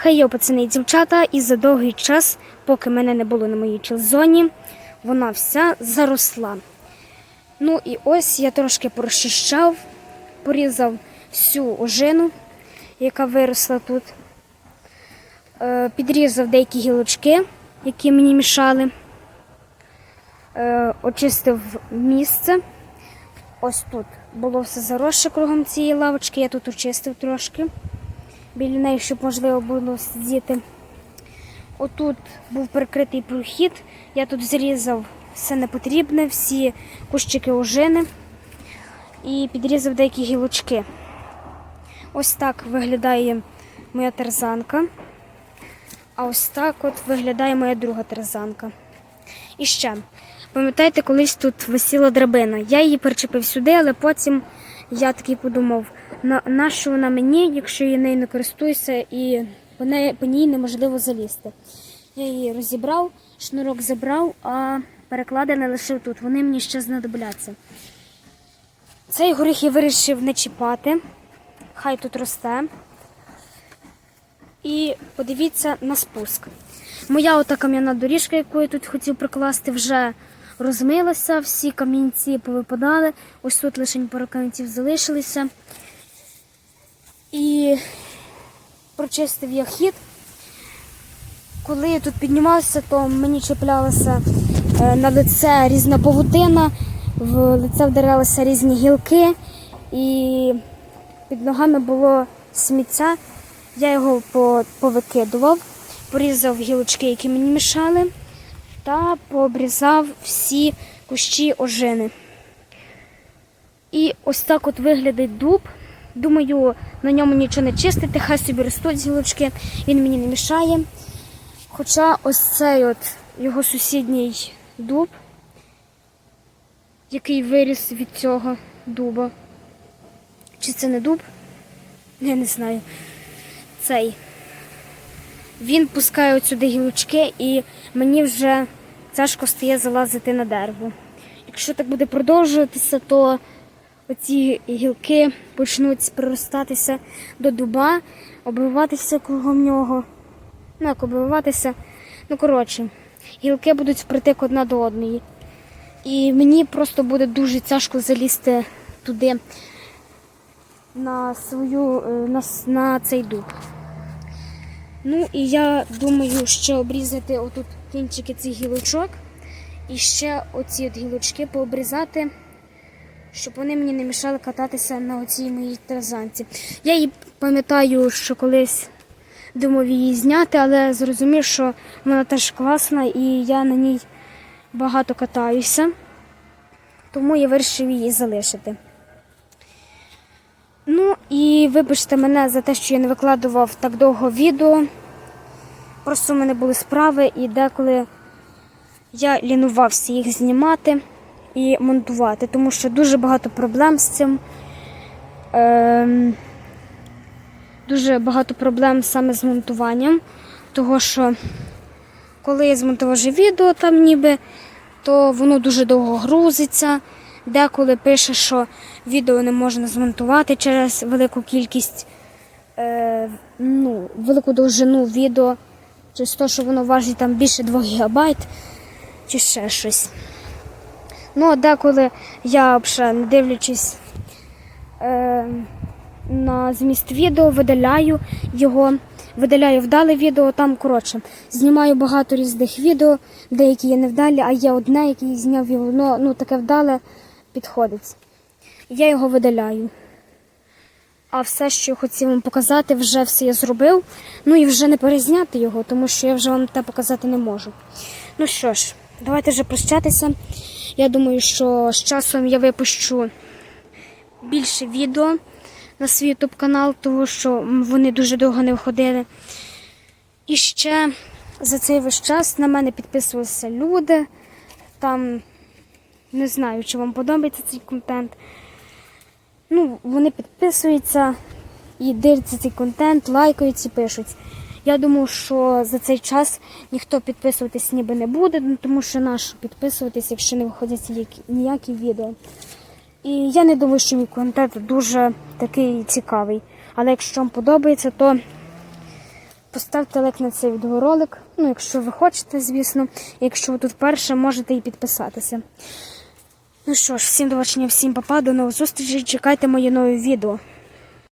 Хей, йо, пацани і дівчата, і за довгий час, поки мене не було на моїй чилзоні, вона вся заросла. Ну і ось я трошки прочищав, порізав всю ожину, яка виросла тут. Е, Підрізав деякі гілочки, які мені мішали. Е, Очистив місце. Ось тут було все заросше кругом цієї лавочки, я тут очистив трошки біля неї, щоб можливо було сидіти. Отут був перекритий прохід. Я тут зрізав все непотрібне, всі кущики ожини і підрізав деякі гілочки. Ось так виглядає моя терзанка. А ось так от виглядає моя друга терзанка. І ще, пам'ятаєте, колись тут висіла драбина. Я її причепив сюди, але потім я такий подумав, на, на що вона мені, якщо я нею не користуюся, і по, неї, по ній неможливо залізти. Я її розібрав, шнурок забрав, а перекладини лишив тут. Вони мені ще знадобляться. Цей горіх я вирішив не чіпати. Хай тут росте. І подивіться на спуск. Моя ота кам'яна доріжка, яку я тут хотів прикласти, вже розмилася, всі камінці повипадали. Ось тут лише пару камінців залишилися. І прочистив я хід. Коли я тут піднімався, то мені чіплялася е, на лице різна павутина, в лице вдарялися різні гілки, і під ногами було сміття. Я його по- повикидував, порізав гілочки, які мені мішали, та пообрізав всі кущі ожини. І ось так от виглядить дуб. Думаю, на ньому нічого не чистити, хай собі ростуть гілочки, він мені не мішає. Хоча ось цей от його сусідній дуб, який виріс від цього дуба. Чи це не дуб? Я не знаю. Цей. Він пускає от сюди гілочки і мені вже тяжко стає залазити на дерево. Якщо так буде продовжуватися, то оці гілки почнуть приростатися до дуба, обвиватися кругом нього. Ну, як обвиватися. Ну, коротше, гілки будуть впритик одна до одної. І мені просто буде дуже тяжко залізти туди на свою е, на, на цей дуб. Ну і я думаю, що обрізати отут кінчики цих гілочок і ще оці от гілочки пообрізати, щоб вони мені не мішали кататися на оцій моїй тарзанці. Я її пам'ятаю, що колись думав її зняти, але зрозумів, що вона теж класна і я на ній багато катаюся, тому я вирішив її залишити. Ну і вибачте мене за те, що я не викладував так довго відео. Просто в мене були справи, і деколи я лінувався їх знімати і монтувати, тому що дуже багато проблем з цим. Ем, дуже багато проблем саме з монтуванням, того що коли я змонтував відео там ніби, то воно дуже довго грузиться. Деколи пише, що відео не можна змонтувати через велику кількість, е, ну, велику довжину відео, через те, що воно важить там більше 2 гігабайт чи ще щось. Ну, а деколи я не дивлячись е, на зміст відео, видаляю його, видаляю вдале відео, там, коротше, знімаю багато різних відео, деякі є невдалі, а є одне, яке я зняв і воно ну, таке вдале підходить. Я його видаляю. А все, що я хотів вам показати, вже все я зробив. Ну і вже не перезняти його, тому що я вже вам те показати не можу. Ну що ж, давайте вже прощатися. Я думаю, що з часом я випущу більше відео на свій ютуб канал, тому що вони дуже довго не виходили. І ще за цей весь час на мене підписувалися люди. Там не знаю, чи вам подобається цей контент. Ну, вони підписуються і дивляться цей контент, лайкають і пишуть. Я думаю, що за цей час ніхто підписуватись ніби не буде, ну, тому що наш підписуватись, якщо не виходять ніякі- відео. І я не думаю, що мій контент дуже такий цікавий. Але якщо вам подобається, то Поставте лайк на цей відеоролик. Ну, якщо ви хочете, звісно. Якщо ви тут вперше, можете і підписатися. Ну що ж, всім до бачення, всім папа, до нових зустрічей. Чекайте мої нові відео.